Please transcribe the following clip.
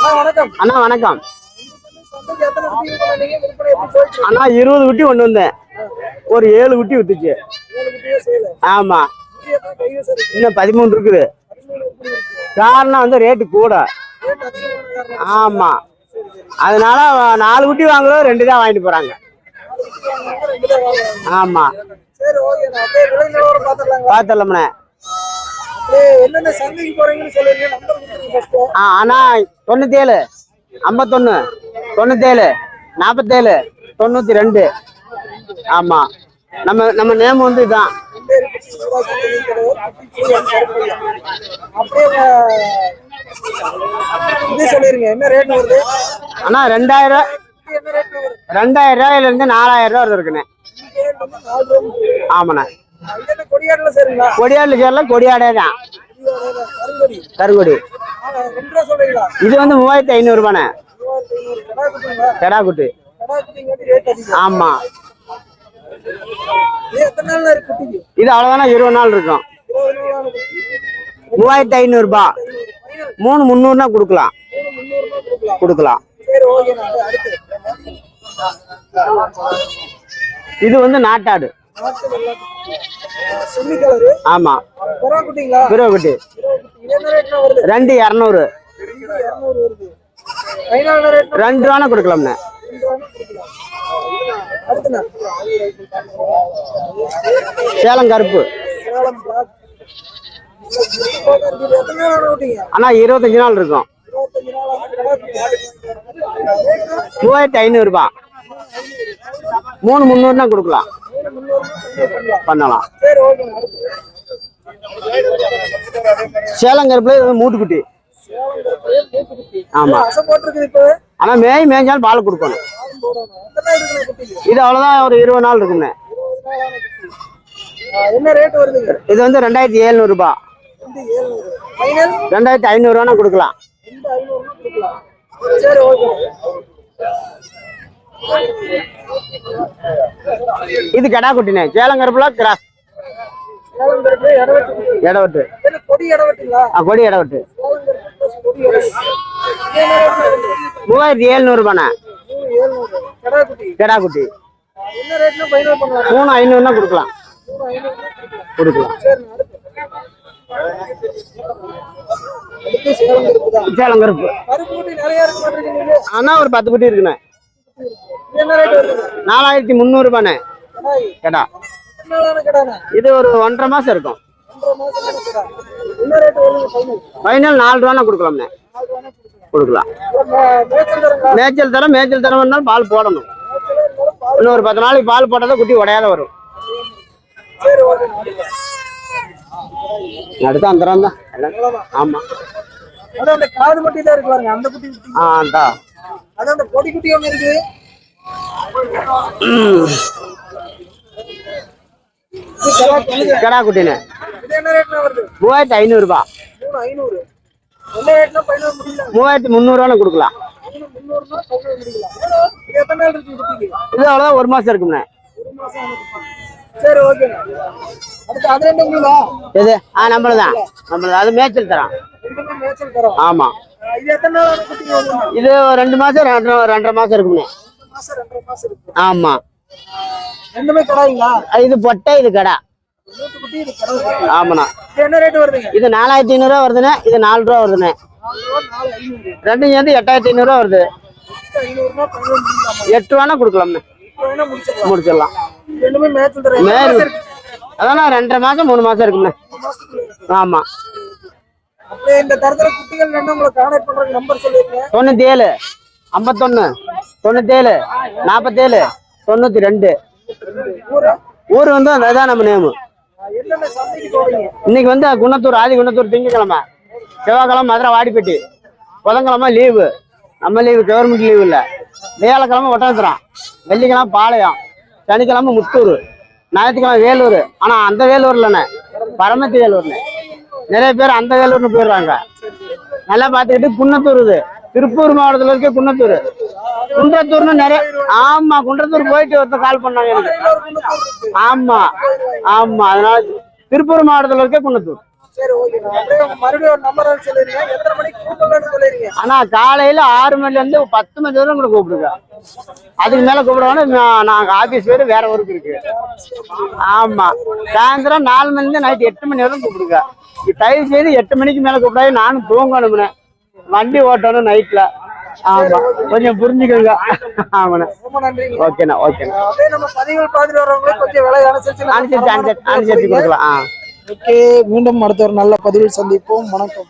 அண்ணா வணக்கம். அண்ணா வணக்கம். இருபது குட்டி கொண்டு வந்தேன். ஒரு ஏழு குட்டி வித்துச்சு. ஆமா. இன்னும் பதிமூணு இருக்குது. காரணம் வந்து ரேட்டு கூட. ஆமா. அதனால நாலு குட்டி வாங்குறோம் ரெண்டு தான் வாங்கிட்டு போறாங்க. ஆமா. பாத்திரலம்ண்ணே என்னென்ன சந்தைக்கு போறீங்கன்னு சொல்லுங்க. நம்பர் கொடுத்துருங்க ஃபர்ஸ்ட் ஆ அண்ணா தொண்ணூத்தேழு. ஐம்பத்தொன்னு தொண்ணூத்தேழு நாற்பத்தேழு தொண்ணூத்தி ரெண்டு ஆமா. நம்ம நம்ம நேம் வந்து இதான். அண்ணா ரெண்டாயிரம் ரெண்டாயிரம் ரூபாயில இருந்து நாலாயிரம் ரூபா வருது இருக்குண்ணே. ஆமாண்ணே. கொடியாடுல சரிங்களா? கொடியாடு தான். கருங்கொடி. இது வந்து மூவாயிரத்தி ஐநூறு ரூபாண்ணே. கடா குட்டி. ஆமா. இது அவ்வளவுதானே இருபது நாள் இருக்கும். மூவாயிரத்தி ஐநூறு ரூபாய் ஃபைனல். மூணு முந்நூறுனா கொடுக்கலாம். கொடுக்கலாம். இது வந்து நாட்டாடு. ஆமா புறா குட்டிங்களா பிறகு குட்டி இது என்ன ரேட்னா வருது? ரெண்டு இரநூறு. ரெண்டு ரூபானா கொடுக்கலாம்ண்ணே சேலம் கருப்பு. ஆனா இருபத்தஞ்சு நாள் இருக்கும். மூவாயிரத்தி ஐநூறு ரூபாய் மூணு முந்நூறுனா கொடுக்கலாம். பண்ணலாம். சேலங்கருப்புல இது மூட்டுக்குட்டி. ஆமா. ஆனா மேய் மேய்ஞ்சாலும் பால் கொடுக்கணும். இது அவ்வளவுதான் ஒரு இருபது நாள் இருக்கும்னு. இது வந்து ரெண்டாயிரத்தி எழுநூறு ரூபாய் ரெண்டாயிரத்தி ஐநூறுவானா கொடுக்கலாம். இது கெடா குட்டினே. சேலம் கருப்புல கிராஸ் என்ன கொடி வருது மூவாயிரத்தி எழுநூறு ரூபாண்ணே. ஏழுநூறு கடா குட்டி. மூணு ஐநூறுனா கொடுக்கலாம். கொடுக்கலாம். கொடுக்கலாம் சரி அடுத்து சேலம் கருப்பு தான் சேலம் கருப்பு கருப்பு குட்டி நிறைய இருக்க மாட்டேங்குது ஆனா ஒரு பத்து குட்டி இருக்குண்ணே. நாலாயிரத்தி முந்நூறு ரூபாண்ணே கடாய் கெடா இது ஒரு ஒன்றரை மாசம் இருக்கும். ஃபைனல் நாலு ரூபானா கொடுக்கலாம்ண்ணே. கொடுக்கலாம். மேய்ச்சல் தரம் மேய்ச்சல் தரம் வேணாலும் பால் போடணும். இருந்தாலும் இன்னும் ஒரு பத்து நாளைக்கு பால் போட்டால் குட்டி உடையாத வரும். அடுத்து அந்த தான். ஆமா. அந்த காது மட்டி தான் இருக்கு பாருங்க அந்த குட்டி ஆ அந்தா பொடி குட்டி ஒண்ணு இருக்கு. கடா குட்டி. மூவாயிரத்தி ஐநூறுபா. மூவாயிரத்தி முந்நூறுவான்னு கொடுக்கலாம். இது அவ்வளோதான் ஒரு மாசம் இருக்கும்ண்ணே ஒரு சரி ஓகேண்ணா அடுத்து அது ரெண்டு எது? ஆ நம்மளதான். அது மேய்ச்சல் தரம். மேய்ச்சல் தரோம் ஆமா. இது எத்தனை இது ஒரு ரெண்டு மாசம் ரெண்டரை ரெண்டரை மாசம் இருக்கும்ண்ணே ஆமா. இது பொட்டை இது கடா. ஆமாண்ணா. இது நாலாயிரத்தி ஐநூறுரூவா வருதுண்ணே. இது நாலு ரூபா வருதுண்ணே. ரெண்டும் சேர்ந்து எட்டாயிரத்தி ஐநூறுரூவா வருது. எட்டு ரூபானா கொடுக்கலாம்ண்ணே. முடிச்சிடலாம். அதான் ரெண்டரை மாசம் மூணு மாசம் இருக்கும்ண்ணே ஆமா. தொண்ணூத்தி ஏழு ஐம்பத்தொன்னு தொண்ணூத்தேழு நாற்பத்தேழு தொண்ணூத்தி ரெண்டு ஊர் வந்து அதுதான் நம்ம நேமு. இன்னைக்கு வந்து குணத்தூர் ஆதி குணத்தூர் திங்கக்கிழமை. செவ்வாய்க்கிழமை மதுரை வாடிப்பட்டி. புதன்கிழமை லீவு. நம்ம லீவு கவர்மெண்ட் லீவு இல்லை. வியாழக்கிழமை ஒட்டனத்துறோம் வெள்ளிக்கிழமை பாளையம். சனிக்கிழமை முத்தூர். ஞாயிற்றுக்கிழமை வேலூர். ஆனா அந்த வேலூர் இல்லைண்ணே பரமத்தி வேலூர்னு. நிறைய பேர் அந்த வேலூர்னு போயிடுறாங்க. நல்லா பார்த்துக்கிட்டு குன்னத்தூர் இது. திருப்பூர் மாவட்டத்தில் இருக்க குன்னத்தூர். குன்றத்தூர்னு நிறைய ஆமா குன்றத்தூர் போயிட்டு ஒருத்தர் கால் பண்ணாங்க எனக்கு. ஆமா ஆமா அதனால திருப்பூர் மாவட்டத்தில் இருக்க சொல்லிருங்க ஆனா காலையில ஆறு மணில இருந்து பத்து மணி வரைக்கும் கூட கூப்பிடுங்க. அதுக்கு மேல கூப்பிடுவோம் நாங்க ஆபீஸ் பேரு வேற ஒர்க் இருக்கு. ஆமா. சாயந்தரம் நாலு மணில இருந்து நைட் எட்டு மணி வரைக்கும் கூப்பிடுங்க. தயவு செய்து எட்டு மணிக்கு மேல கூப்பிடாது நானும் தூங்கணும்னே. வண்டி ஓட்டணும் நைட்ல ஆமா. கொஞ்சம் புரிஞ்சுக்கோங்க. ஆமாண்ணே. ஓகேண்ணா ஓகேண்ணா. அனுசரிச்சு அனுசரிச்சு கொடுக்கலாம். ஓகே மீண்டும் அடுத்த ஒரு நல்ல பதிவில் சந்திப்போம். வணக்கம்.